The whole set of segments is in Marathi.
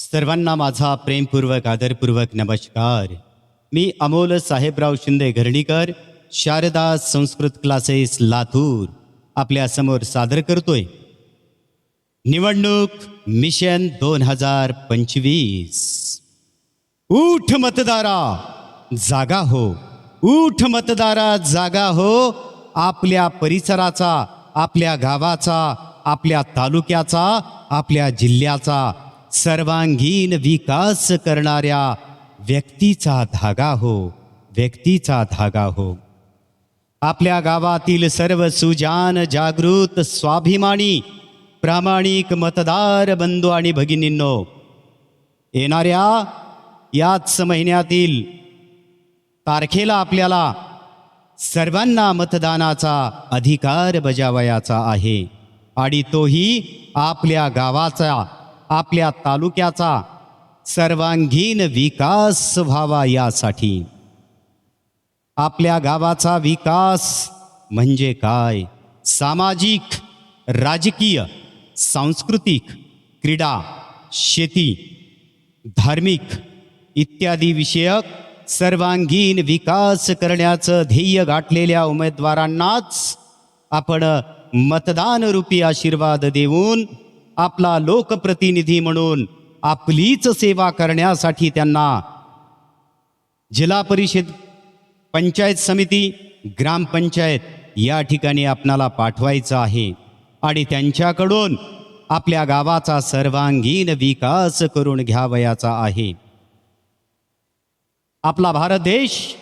सर्वांना माझा प्रेमपूर्वक आदरपूर्वक नमस्कार. मी अमोल साहेबराव शिंदे घरणीकर शारदा संस्कृत क्लासेस लातूर आपल्यासमोर सादर करतोय. निवडणूक मिशन दोन हजार पंचवीस. ऊठ मतदारा जागा हो. ऊठ मतदारा जागा हो. आपल्या परिसराचा आपल्या गावाचा आपल्या तालुक्याचा आपल्या जिल्ह्याचा सर्वांगीण विकास करणाऱ्या व्यक्तीचा धागा हो व्यक्तीचा धागा हो. आपल्या गावातील सर्व सुजान जागृत स्वाभिमानी प्रामाणिक मतदार बंधू आणि भगिनींनो येणाऱ्या याच महिन्यातील तारखेला आपल्याला सर्वांना मतदानाचा अधिकार बजावयाचा आहे आणि तोही आपल्या गावाचा आपल्या तालुक्याचा सर्वांगीण विकास व्हावा यासाठी. आपल्या गावाचा विकास म्हणजे काय? सामाजिक राजकीय सांस्कृतिक क्रीडा शेती धार्मिक इत्यादी विषयक सर्वांगीण विकास करण्याचं ध्येय गाठलेल्या उमेदवारांनाच आपण मतदानरूपी आशीर्वाद देऊन आपला लोकप्रतिनिधी म्हणून आपलीच सेवा करण्यासाठी त्यांना जिल्हा परिषद पंचायत समिती ग्रामपंचायत या ठिकाणी आपणाला पाठवायचं आहे. आणि त्यांच्याकडून आपल्या गावाचा सर्वांगीण विकास करून घ्यावयाचा आहे. आपला भारत देश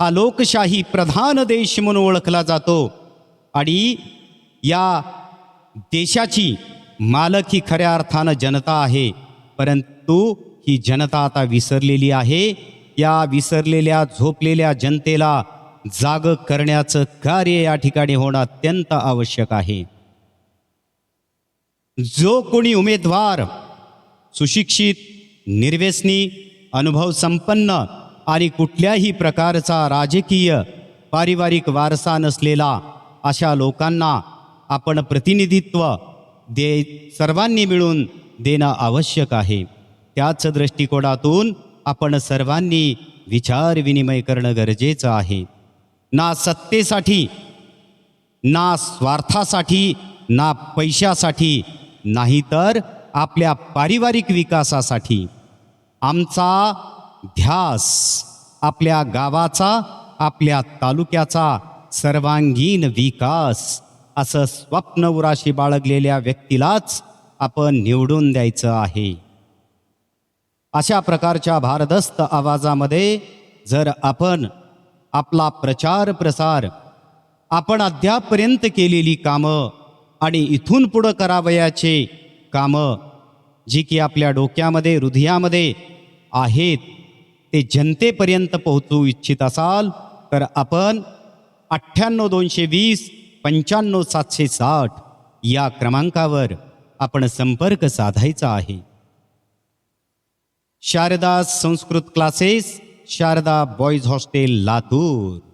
हा लोकशाही प्रधान देश म्हणून ओळखला जातो. आणि या देशाची मालक ही खऱ्या अर्थानं जनता आहे परंतु ही जनता आता विसरलेली आहे. या विसरलेल्या झोपलेल्या जनतेला जाग करण्याचं कार्य या ठिकाणी होणं अत्यंत आवश्यक आहे. जो कोणी उमेदवार सुशिक्षित निर्व्यसनी अनुभव संपन्न आणि कुठल्याही प्रकारचा राजकीय पारिवारिक वारसा नसलेला अशा लोकांना आपण प्रतिनिधित्व दे सर्वांनी मिळून देणं आवश्यक आहे. त्याच दृष्टिकोनातून आपण सर्वांनी विचार विनिमय करणं गरजेचं आहे. ना सत्तेसाठी ना स्वार्थासाठी ना पैशासाठी नाही तर आपल्या पारिवारिक विकासासाठी. आमचा ध्यास आपल्या गावाचा आपल्या तालुक्याचा सर्वांगीण विकास असं स्वप्न उराशी बाळगलेल्या व्यक्तीलाच आपण निवडून द्यायचं आहे. अशा प्रकारच्या भारदस्त आवाजामध्ये जर आपण आपला प्रचार प्रसार आपण अद्यापर्यंत केलेली कामं आणि इथून पुढं करावयाचे कामं जी की आपल्या डोक्यामध्ये हृदयामध्ये आहेत ते जनतेपर्यंत पोहोचू इच्छित असाल तर आपण अठ्ठ्याण्णव दोनशे वीस पंच्याण्णव सातशे साठ या क्रमांकावर आपण संपर्क साधायचा आहे. Sharada Sanskrit classes Sharada boys hostel Latur.